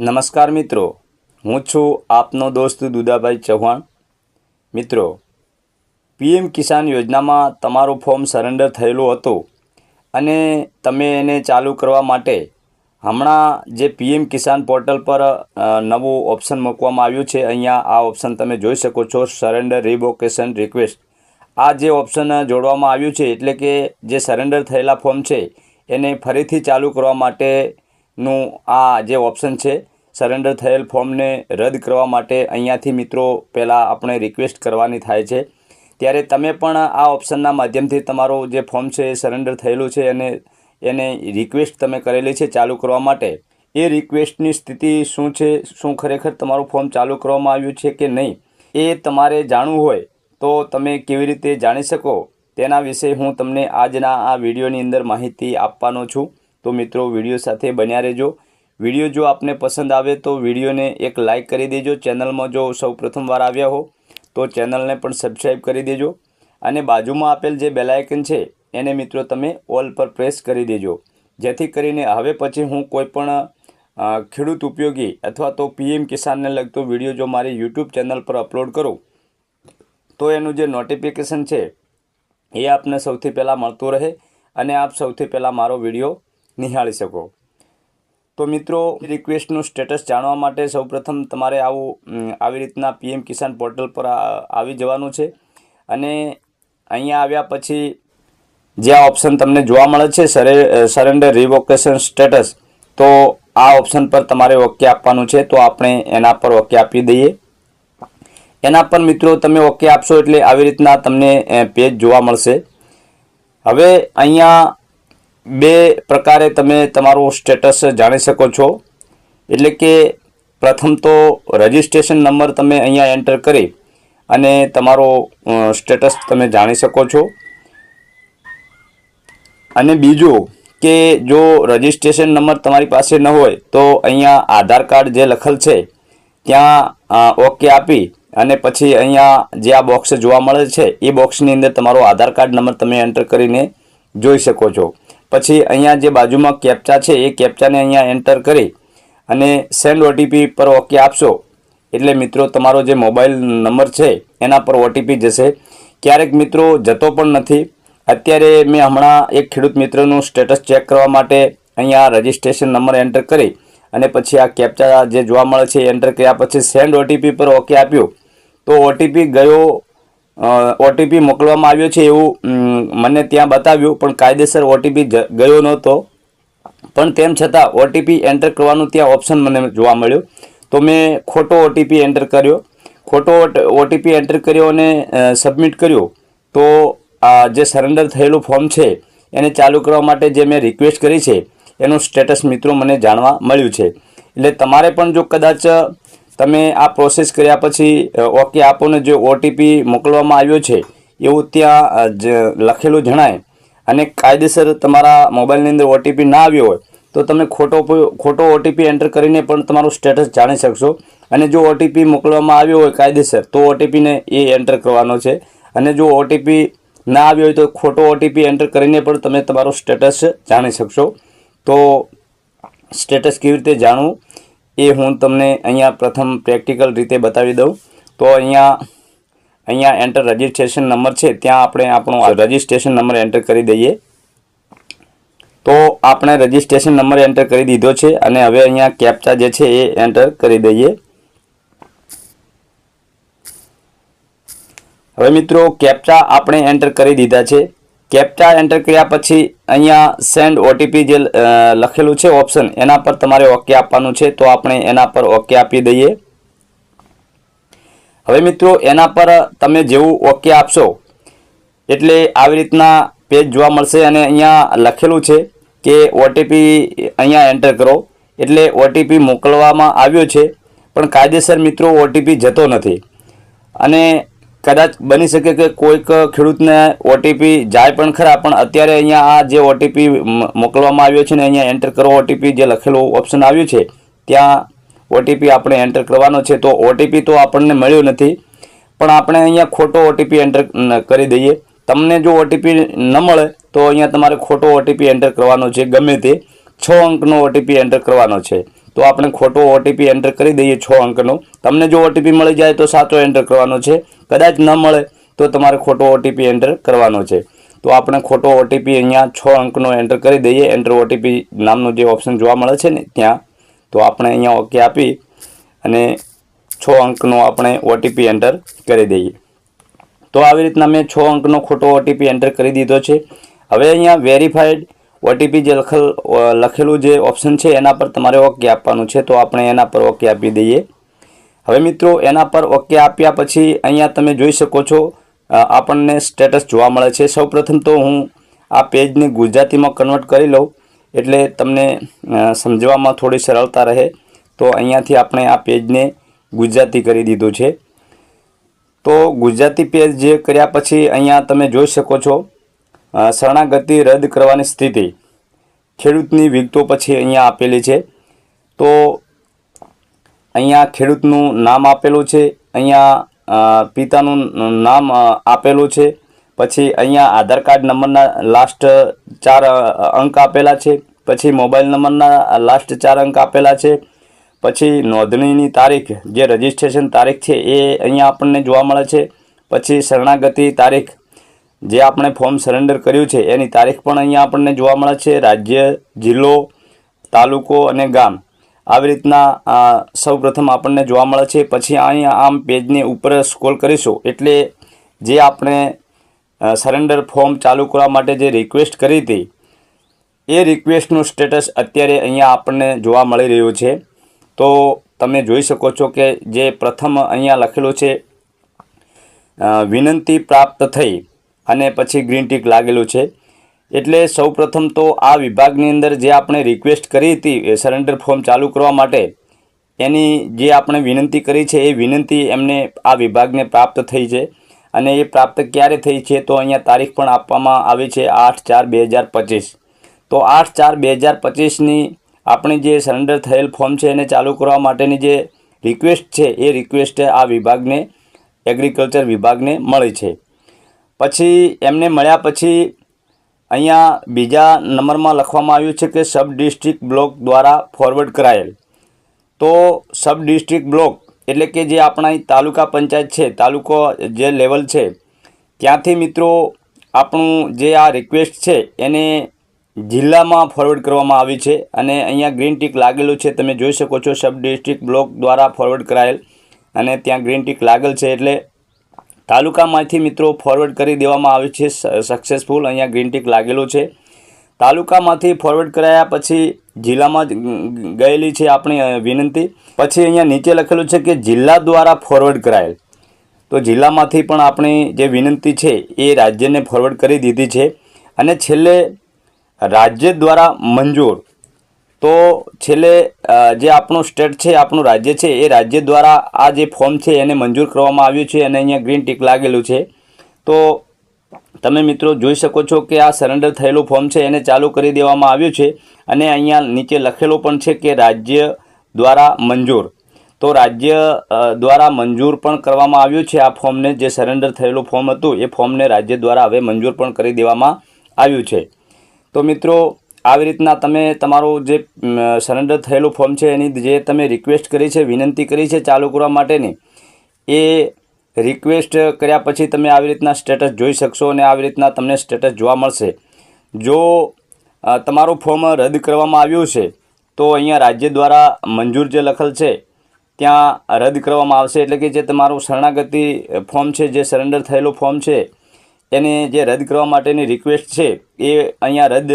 નમસ્કાર મિત્રો, હું છું આપનો દોસ્ત દુદાભાઈ ચૌહાણ. મિત્રો, પીએમ કિસાન યોજનામાં તમારું ફોર્મ સરેન્ડર થયેલું હતું અને તમે એને ચાલુ કરવા માટે હમણાં જે પીએમ કિસાન પોર્ટલ પર નવું ઓપ્શન મૂકવામાં આવ્યું છે, અહીંયા આ ઓપ્શન તમે જોઈ શકો છો, સરેન્ડર રિવોકેશન રિક્વેસ્ટ. આ જે ઓપ્શન જોડવામાં આવ્યું છે, એટલે કે જે સરેન્ડર થયેલા ફોર્મ છે, એને ફરીથી ચાલુ કરવા માટેનું આ જે ઓપ્શન છે સરેન્ડર થયેલ ફોર્મને રદ કરવા માટે અહીંયાથી મિત્રો પહેલાં આપણે રિક્વેસ્ટ કરવાની થાય છે. ત્યારે તમે પણ આ ઓપ્શનના માધ્યમથી તમારું જે ફોર્મ છે એ સરેન્ડર થયેલું છે અને એને રિક્વેસ્ટ તમે કરેલી છે ચાલુ કરવા માટે. એ રિક્વેસ્ટની સ્થિતિ શું છે, શું ખરેખર તમારું ફોર્મ ચાલુ કરવામાં આવ્યું છે કે નહીં, એ તમારે જાણવું હોય તો તમે કેવી રીતે જાણી શકો, તેના વિશે હું તમને આજના આ વિડીયોની અંદર માહિતી આપવાનો છું. તો મિત્રો, વીડિયો સાથે બન્યા રહેજો. વીડિયો જો આપને પસંદ આવે તો વિડીયોને એક લાઇક કરી દેજો. ચેનલમાં જો સૌ પ્રથમવાર આવ્યા હો, તો ચેનલને પણ સબસ્ક્રાઈબ કરી દેજો. અને બાજુમાં આપેલ જે બેલાયકન છે, એને મિત્રો તમે ઓલ પર પ્રેસ કરી દેજો. જેથી કરીને હવે પછી હું કોઈપણ ખેડૂત ઉપયોગી અથવા તો પીએમ કિસાનને લગતો વીડિયો જો મારી યુટ્યુબ ચેનલ પર અપલોડ કરું, તો એનું જે નોટિફિકેશન છે, એ આપને સૌથી પહેલાં મળતું રહે. અને આપ સૌથી પહેલાં મારો વીડિયો નિહાળી શકો. તો મિત્રો રિક્વેસ્ટનું સ્ટેટસ જાણવા માટે સૌપ્રથમ તમારે આવું આવી રીતના પીએમ કિસાન પોર્ટલ પર આવી જવાનું છે. અને અહીંયા આવ્યા પછી જે આ ઓપ્શન તમને જોવા મળે છે, સરે સરેન્ડર રિવોકેશન સ્ટેટસ તો આ ઓપ્શન પર તમારે ઓકે આપવાનું છે. તો આપણે એના પર ઓકે આપી દઈએ. એના પર મિત્રો તમે ઓકે આપશો એટલે આવી રીતના તમને પેજ જોવા મળશે. હવે અહીંયા બે પ્રકારે તમે તમારું સ્ટેટસ જાણી શકો છો. એટલે કે પ્રથમ તો રજિસ્ટ્રેશન નંબર તમે અહીંયા એન્ટર કરી અને તમારો સ્ટેટસ તમે જાણી શકો છો. અને બીજું કે જો રજિસ્ટ્રેશન નંબર તમારી પાસે ન હોય તો અહીંયા આધાર કાર્ડ જે લખેલ છે, ત્યાં ઓકે આપી અને પછી અહીંયા જે આ બોક્સ જોવા મળે છે, એ બોક્સની અંદર તમારો આધાર કાર્ડ નંબર તમે એન્ટર કરીને જોઈ શકો છો. પછી અહીંયા જે બાજુમાં કેપ્ચા છે, એ કેપ્ચાને અહીંયા એન્ટર કરી અને સેન્ડ ઓટીપી પર ઓકે આપશો. એટલે મિત્રો, તમારો જે મોબાઈલ નંબર છે, એના પર ઓટીપી જશે. ક્યારેક મિત્રો, જતો પણ નથી. અત્યારે મેં હમણાં એક ખેડૂત મિત્રનું સ્ટેટસ ચેક કરવા માટે અહીંયા રજિસ્ટ્રેશન નંબર એન્ટર કરી અને પછી આ કેપ્ચા જે જોવા મળે છે એન્ટર કર્યા પછી સેન્ડ ઓટીપી પર ઓકે આપ્યું. તો ઓટીપી ગયો ઓટીપી મોકલવામાં આવ્યો છે એવું મને ત્યાં બતાવ્યું, પણ કાયદેસર ઓટીપી ગયો નહોતો. પણ તેમ છતાં ઓટીપી એન્ટર કરવાનું ત્યાં ઓપ્શન મને જોવા મળ્યું. તો મેં ખોટો ઓટીપી એન્ટર કર્યો. ખોટો ઓટીપી એન્ટર કર્યો અને સબમિટ કર્યો. તો જે સરેન્ડર થયેલું ફોર્મ છે, એને ચાલુ કરવા માટે જે મેં રિક્વેસ્ટ કરી છે, એનું સ્ટેટસ મિત્રો મને જાણવા મળ્યું છે. એટલે તમારે પણ જો કદાચ તમે આ પ્રોસેસ કર્યા પછી ઓકે આપોને જે ઓટીપી મોકલવામાં આવ્યો છે, એવું ત્યાં લખેલું જણાય. અને કાયદેસર તમારા મોબાઈલની અંદર ઓટીપી ના આવ્યો હોય, તો તમે ખોટો ખોટો ઓટીપી એન્ટર કરીને પણ તમારું સ્ટેટસ જાણી શકશો. અને જો ઓટીપી મોકલવામાં આવ્યો હોય કાયદેસર, તો ઓટીપીને એ એન્ટર કરવાનો છે. અને જો ઓટીપી ના આવ્યો હોય તો ખોટો ઓટીપી એન્ટર કરીને પણ તમે તમારું સ્ટેટસ જાણી શકશો. તો સ્ટેટસ કેવી રીતે જાણવું? એ હું તમને અહીંયા પ્રથમ પ્રેક્ટિકલ રીતે બતાવી દઉં. તો અહીંયા અહીંયા એન્ટર રજિસ્ટ્રેશન નંબર છે. ત્યાં આપણે આપણો રજિસ્ટ્રેશન નંબર એન્ટર કરી દઈએ. તો આપણે રજિસ્ટ્રેશન નંબર એન્ટર કરી દીધો છે અને હવે અહીંયા કેપ્ચા જે છે એ એન્ટર કરી દઈએ. હવે મિત્રો કેપ્ચા આપણે એન્ટર કરી દીધા છે. કેપ્ચા એન્ટર કર્યા પછી અહીંયા સેન્ડ ઓટીપી જે લખેલું છે ઓપ્શન એના પર તમારે ઓકે આપવાનું છે, તો આપણે એના પર ઓકે આપી દઈએ. હવે મિત્રો, એના પર તમે જેવું ઓકે આપશો, એટલે આવી રીતના પેજ જોવા મળશે અને અહીંયા લખેલું છે કે ઓટીપી અહીંયા એન્ટર કરો, એટલે ઓટીપી મોકલવામાં આવ્યો છે, પણ કાયદેસર મિત્રો ઓટીપી જતો નથી. અને કદાચ બની શકે કે કોઈક ખેડૂતને ઓટીપી જાય પણ ખરા, પણ અત્યારે અહીંયા આ જે ઓટીપી મોકલવામાં આવ્યો છે ને અહીંયા એન્ટર કરો ઓટીપી જે લખેલું ઓપ્શન આવ્યું છે, ત્યાં ઓટીપી આપણે એન્ટર કરવાનો છે, તો ઓટીપી તો આપણને મળ્યો નથી, પણ આપણે અહીંયા ખોટો ઓટીપી એન્ટર કરી દઈએ. તમને જો ઓટીપી ન મળે, તો અહીંયા તમારે ખોટો ઓટીપી એન્ટર કરવાનો છે, ગમે તે. છ અંકનો ઓટીપી એન્ટર કરવાનો છે. તો આપણે ખોટો ઓટીપી એન્ટર કરી દઈએ છ અંકનો. તમને જો ઓટીપી મળી જાય તો સાચો એન્ટર કરવાનો છે. કદાચ ન મળે તો તમારે ખોટો ઓટીપી એન્ટર કરવાનો છે. તો આપણે ખોટો ઓટીપી અહીંયા છ અંકનો એન્ટર કરી દઈએ. એન્ટર ઓટીપી નામનું જે ઓપ્શન જોવા મળે છે ને ત્યાં. તો આપણે અહીંયા ઓકે આપી અને છ અંકનો આપણે ઓટીપી એન્ટર કરી દઈએ. તો આવી રીતના મેં છ અંકનો ખોટો ઓટીપી એન્ટર કરી દીધો છે. હવે અહીંયા વેરીફાઈડ ઓટીપી જે લખેલ લખેલું જે ઓપ્શન છે, એના પર તમારે ઓકે આપવાનું છે, તો આપણે એના પર ઓકે આપી દઈએ. હવે મિત્રો, એના પર ઓકે આપ્યા પછી અહીંયા તમે જોઈ શકો છો આપણને સ્ટેટસ જોવા મળે છે. સૌપ્રથમ તો હું આ પેજને ગુજરાતીમાં કન્વર્ટ કરી લઉં, એટલે તમને સમજવામાં થોડી સરળતા રહે. તો અહીંયાથી આપણે આ પેજને ગુજરાતી કરી દીધું છે. તો ગુજરાતી પેજ જે કર્યા પછી અહીંયા તમે જોઈ શકો છો શરણાગતિ રદ કરવાની સ્થિતિ ખેડૂતની વિગતો પછી અહીંયા આપેલી છે. તો અહીંયા ખેડૂતનું નામ આપેલું છે, અહીંયા પિતાનું નામ આપેલું છે, પછી અહીંયા આધાર કાર્ડ નંબરના લાસ્ટ ચાર અંક આપેલા છે, પછી મોબાઈલ નંબરના લાસ્ટ ચાર અંક આપેલા છે, પછી નોંધણીની તારીખ, જે રજિસ્ટ્રેશન તારીખ છે, એ અહીંયા આપણને જોવા મળે છે, પછી શરણાગતિ તારીખ જે આપણે ફોર્મ સરેન્ડર કર્યું છે, એની તારીખ પણ અહીંયા આપણને જોવા મળે છે. રાજ્ય, જિલ્લો, તાલુકો અને ગામ. આવી રીતના સૌ સૌપ્રથમ આપણને જોવા મળે છે. પછી અહીંયા આમ પેજને ઉપર સ્ક્રોલ કરીશું. એટલે જે આપણે સરેન્ડર ફોર્મ ચાલુ કરવા માટે જે રિક્વેસ્ટ કરી હતી, એ રિક્વેસ્ટનું સ્ટેટસ અત્યારે અહીંયા આપણને જોવા મળી રહ્યું છે. તો તમે જોઈ શકો છો કે જે પ્રથમ અહીંયા લખેલું છે વિનંતી પ્રાપ્ત થઈ. અને પછી ગ્રીન ટીક લાગેલું છે. એટલે સૌપ્રથમ તો આ વિભાગની અંદર જે આપણે રિક્વેસ્ટ કરી હતી સરેન્ડર ફોર્મ ચાલુ કરવા માટે, એની જે આપણે વિનંતી કરી છે એ વિનંતી એમને આ વિભાગને પ્રાપ્ત થઈ છે. અને એ પ્રાપ્ત ક્યારે થઈ છે તો અહીંયા તારીખ પણ આપવામાં આવી છે આઠ ચાર બે હજાર પચીસ. તો આઠ ચાર બે હજાર પચીસની આપણી જે સરેન્ડર થયેલ ફોર્મ છે એને ચાલુ કરવા માટેની જે રિક્વેસ્ટ છે એ રિક્વેસ્ટ આ વિભાગને એગ્રીકલ્ચર વિભાગને મળી છે. પછી એમને મળ્યા પછી અહીંયા બીજા નંબરમાં લખવામાં આવ્યું છે કે સબ ડિસ્ટ્રિક્ટ બ્લોક દ્વારા ફોરવર્ડ કરાયેલ. તો સબ ડિસ્ટ્રિક્ટ બ્લોક એટલે કે જે આપણા તાલુકા પંચાયત છે, તાલુકો જે લેવલ છે, ત્યાંથી મિત્રો આપણું જે આ રિક્વેસ્ટ છે એને જિલ્લામાં ફોરવર્ડ કરવામાં આવી છે અને અહીંયા ગ્રીન ટીક લાગેલું છે. તમે જોઈ શકો છો, સબ ડિસ્ટ્રિક્ટ બ્લોક દ્વારા ફોરવર્ડ કરાયેલ અને ત્યાં ગ્રીન ટીક લાગેલ છે એટલે તાલુકામાંથી મિત્રો ફોરવર્ડ કરી દેવામાં આવે છે. સક્સેસફુલ અહીંયા ગ્રીન ટીક લાગેલો છે. તાલુકામાંથી ફોરવર્ડ કરાયા પછી જિલ્લામાં ગયેલી છે આપણી વિનંતી. પછી અહીંયા નીચે લખેલું છે કે જિલ્લા દ્વારા ફોરવર્ડ કરાયેલ. તો જિલ્લામાંથી પણ આપણી જે વિનંતી છે એ રાજ્યને ફોરવર્ડ કરી દીધી છે. અને છેલ્લે રાજ્ય દ્વારા મંજૂર તો છેલ્લે જે આપણું સ્ટેટ છે, આપણું રાજ્ય છે, એ રાજ્ય દ્વારા આ જે ફોર્મ છે, એને મંજૂર કરવામાં આવ્યું છે અને અહીંયા ગ્રીન ટીક લાગેલું છે. તો તમે મિત્રો જોઈ શકો છો કે આ સરેન્ડર થયેલું ફોર્મ છે, એને ચાલુ કરી દેવામાં આવ્યું છે અને અહીંયા નીચે લખેલું પણ છે કે રાજ્ય દ્વારા મંજૂર. તો રાજ્ય દ્વારા મંજૂર પણ કરવામાં આવ્યું છે આ ફોર્મને, જે સરેન્ડર થયેલું ફોર્મ હતું, એ ફોર્મને રાજ્ય દ્વારા હવે મંજૂર પણ કરી દેવામાં આવ્યું છે. તો મિત્રો આવી રીતના તમે તમારું જે સરેન્ડર થયેલું ફોર્મ છે એની જે તમે રિક્વેસ્ટ કરી છે, વિનંતી કરી છે ચાલુ કરવા માટેની, એ રિક્વેસ્ટ કર્યા પછી તમે આવી રીતના સ્ટેટસ જોઈ શકશો અને આવી રીતના તમને સ્ટેટસ જોવા મળશે. જો તમારું ફોર્મ રદ કરવામાં આવ્યું છે, તો અહીંયા રાજ્ય દ્વારા મંજૂર જે લખેલ છે, ત્યાં રદ કરવામાં આવશે. એટલે કે જે તમારું શરણાગતિ ફોર્મ છે, જે સરેન્ડર થયેલું ફોર્મ છે એને જે રદ કરવા માટેની રિક્વેસ્ટ છે, એ અહીંયા રદ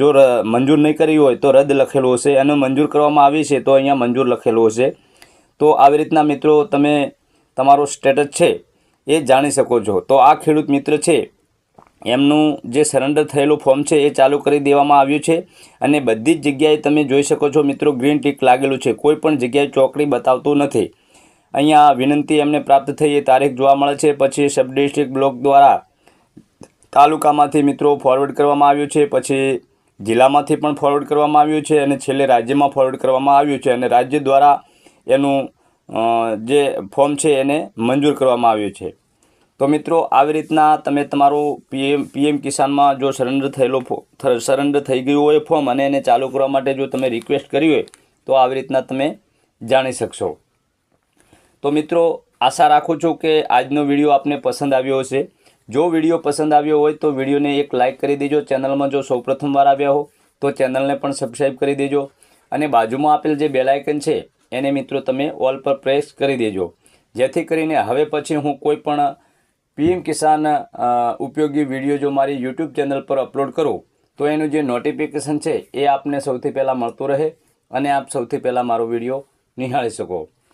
જો મંજૂર નહીં કરી હોય તો રદ લખેલું હશે. અને મંજૂર કરવામાં આવી છે તો અહીંયા મંજૂર લખેલું હશે. તો આવી રીતના મિત્રો તમે તમારો સ્ટેટસ છે એ જાણી શકો છો. તો આ ખેડૂત મિત્ર છે, એમનું જે સરેન્ડર થયેલું ફોર્મ છે એ ચાલુ કરી દેવામાં આવ્યું છે. અને બધી જ જગ્યાએ તમે જોઈ શકો છો મિત્રો ગ્રીન ટીક લાગેલું છે. કોઈ પણ જગ્યાએ ચોકડી બતાવતું નથી. અહીંયા વિનંતી એમને પ્રાપ્ત થઈ, એ તારીખ જોવા મળે છે. પછી સબ ડિસ્ટ્રિક્ટ બ્લોક દ્વારા તાલુકામાંથી મિત્રો ફોરવર્ડ કરવામાં આવ્યું છે. પછી જિલ્લામાંથી પણ ફોરવર્ડ કરવામાં આવ્યું છે અને છેલ્લે રાજ્યમાં ફોરવર્ડ કરવામાં આવ્યું છે અને રાજ્ય દ્વારા એનું જે ફોર્મ છે એને મંજૂર કરવામાં આવ્યું છે. તો મિત્રો, આવી રીતના તમે તમારું પીએમ પીએમ કિસાનમાં જો સરેન્ડર થયેલો સરેન્ડર થઈ ગયું હોય ફોર્મ અને એને ચાલુ કરવા માટે જો તમે રિક્વેસ્ટ કરી હોય, તો આવી રીતના તમે જાણી શકશો. તો મિત્રો, આશા રાખું છું કે આજનો વીડિયો આપને પસંદ આવ્યો હશે. જો વીડિયો પસંદ આવ્યો હોય તો વિડીયોને એક લાઇક કરી દેજો. ચેનલમાં જો સૌપ્રથમ વાર આવ્યા હો, તો ચેનલને પણ સબસ્ક્રાઈબ કરી દેજો. અને બાજુમાં આપેલ જે બેલાયકન છે, એને મિત્રો તમે ઓલ પર પ્રેસ કરી દેજો. જેથી કરીને હવે પછી હું કોઈ પણ પીએમ કિસાન ઉપયોગી વીડિયો જો મારી યુટ્યુબ ચેનલ પર અપલોડ કરું, તો એનું જે નોટિફિકેશન છે, એ આપને સૌથી પહેલાં મળતું રહે અને આપ સૌથી પહેલાં મારો વીડિયો નિહાળી શકો.